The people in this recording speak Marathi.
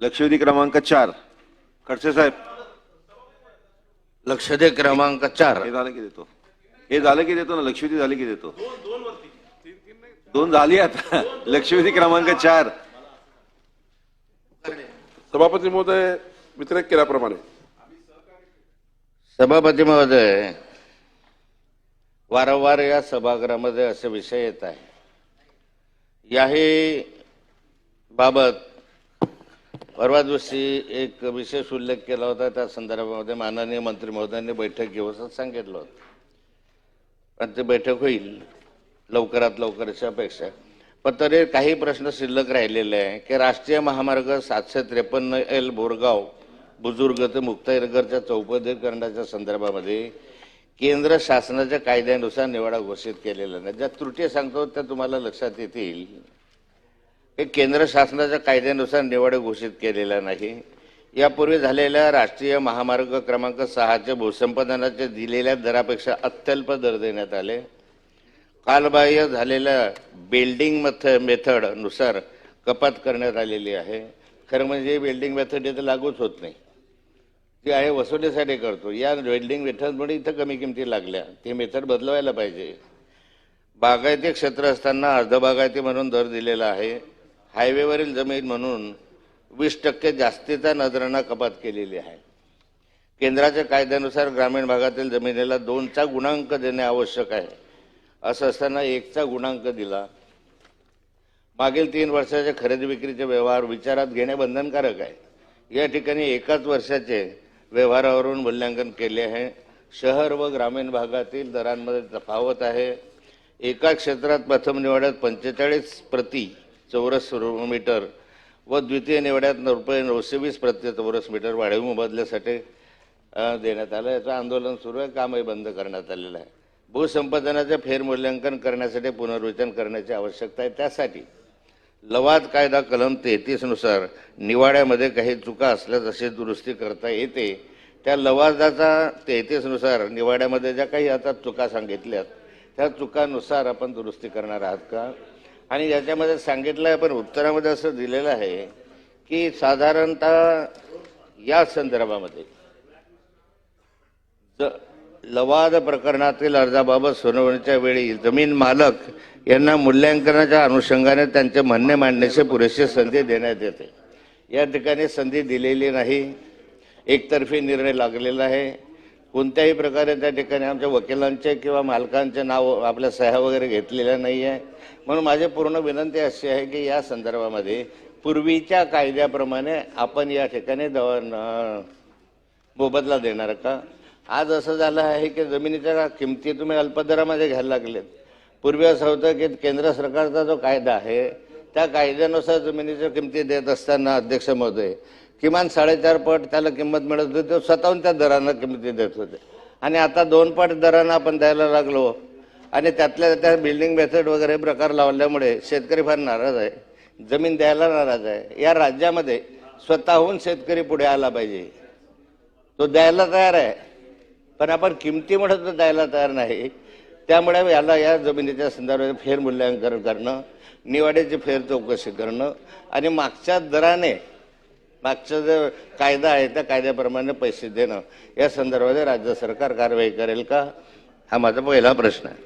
लक्षवेधी क्रमांक चार. खडसे साहेब. लक्ष दे क्रमांक चार. हे झालं की देतो. हे झालं की देतो ना लक्षवेधी झाली की देतो. दोन झाली आता. लक्षवेधी क्रमांक चार. सभापती महोदय वितरक केल्याप्रमाणे. सभापती महोदय वारंवार या सभागृहामध्ये असे विषय येत आहे. याही बाबत परवा दिवशी एक विशेष उल्लेख केला होता त्या संदर्भामध्ये माननीय मंत्री महोदयांनी बैठक घेऊ असं सांगितलं होतं. पण ती बैठक होईल लवकरात लवकरच्या अपेक्षा पण तरी काही प्रश्न शिल्लक राहिलेले आहे की राष्ट्रीय महामार्ग सातशे त्रेपन्न एल बोरगाव बुजुर्ग ते मुक्ताईनगरच्या चौपदीकरणाच्या संदर्भामध्ये केंद्र शासनाच्या कायद्यानुसार निवाडा घोषित केलेला नाही. ज्या त्रुटी सांगतो त्या तुम्हाला लक्षात येतील. हे केंद्र शासनाच्या कायद्यानुसार निवड घोषित केलेला नाही. यापूर्वी झालेल्या राष्ट्रीय महामार्ग क्रमांक सहाच्या भूसंपादनाच्या दिलेल्या दरापेक्षा अत्यल्प दर देण्यात आले. कालबाह्य झालेल्या बिल्डिंग मथ मेथडनुसार कपात करण्यात आलेली आहे. खरं म्हणजे बिल्डिंग मेथड इथं लागूच होत नाही. ती आहे वसुलीसाठी करतो. या वेल्डिंग मेथडमुळे इथं कमी किमती लागल्या. ती मेथड बदलवायला पाहिजे. बागायती क्षेत्र असताना अर्धबागायती म्हणून दर दिलेला आहे. हायवेवरील जमीन म्हणून वीस टक्के जास्तीचा नजरांना कपात केलेली आहे. केंद्राच्या कायद्यानुसार ग्रामीण भागातील जमिनीला दोनचा गुणांक देणे आवश्यक आहे. असं असताना एकचा गुणांक दिला. मागील तीन वर्षाचे खरेदी विक्रीचे व्यवहार विचारात घेणे बंधनकारक आहे. या ठिकाणी एकाच वर्षाचे व्यवहारावरून मूल्यांकन केले आहे. शहर व ग्रामीण भागातील दरांमध्ये तफावत आहे. एका क्षेत्रात प्रथम निवाड्यात पंचेचाळीस प्रति चौरस मीटर व द्वितीय निवड्यात रुपये नऊशे वीस प्रति चौरस मीटर वाढीव मोबदल्यासाठी देण्यात आलं. याचं आंदोलन सुरू आहे. कामही बंद करण्यात आलेलं आहे. भूसंपादनाचे फेरमूल्यांकन करण्यासाठी पुनर्विचार करण्याची आवश्यकता आहे. त्यासाठी लवाद कायदा कलम तेहतीसनुसार निवाड्यामध्ये काही चुका असल्यास अशी दुरुस्ती करता येते. त्या लवादाचा तेहतीसनुसार निवाड्यामध्ये ज्या काही आता चुका सांगितल्यात त्या चुकानुसार आपण दुरुस्ती करणार आहात का? आणि याच्यामध्ये सांगितलं आहे पण उत्तरामध्ये असं दिलेलं आहे की साधारणतः या संदर्भामध्ये ज- लवाद प्रकरणातील अर्जाबाबत सुनावणीच्या वेळी जमीन मालक यांना मूल्यांकनाच्या अनुषंगाने त्यांचे म्हणणे मांडण्याची पुरेशी संधी देण्यात येते. या ठिकाणी संधी दिलेली नाही. एकतर्फी निर्णय लागलेला आहे. कोणत्याही प्रकारे त्या ठिकाणी आमच्या वकिलांचे किंवा मालकांचे नाव आपल्या सह्या वगैरे घेतलेल्या नाही आहे म्हणून माझी पूर्ण विनंती अशी आहे की या संदर्भामध्ये पूर्वीच्या कायद्याप्रमाणे आपण या ठिकाणी दवा मोबदला देणार का? आज असं झालं आहे की जमिनीच्या किमती तुम्ही अल्पदरामध्ये घ्यायला लागलेत. पूर्वी असं होतं की केंद्र सरकारचा जो कायदा आहे त्या कायद्यानुसार जमिनीच्या किमती देत असताना अध्यक्ष महोदय किमान साडेचार पट त्याला किंमत मिळत होती तो स्वतःहून त्या दरानं किमती देत होते. आणि आता दोन पट दरानं आपण द्यायला लागलो. आणि त्यातल्या त्या बिल्डिंग मेथड वगैरे प्रकार लावल्यामुळे शेतकरी फार नाराज आहे. जमीन द्यायला नाराज आहे. या राज्यामध्ये स्वतःहून शेतकरी पुढे आला पाहिजे. तो द्यायला तयार आहे. पण आपण किमतीमुळे तो द्यायला तयार नाही. त्यामुळे याला या जमिनीच्या संदर्भात फेरमूल्यांकन करणं निवाड्याची फेर चौकशी करणं आणि मागच्या दराने मागचा जो कायदा आहे त्या कायद्याप्रमाणे पैसे देणं. या संदर्भात राज्य सरकार कारवाई करेल का? हा माझा पहिला प्रश्न आहे.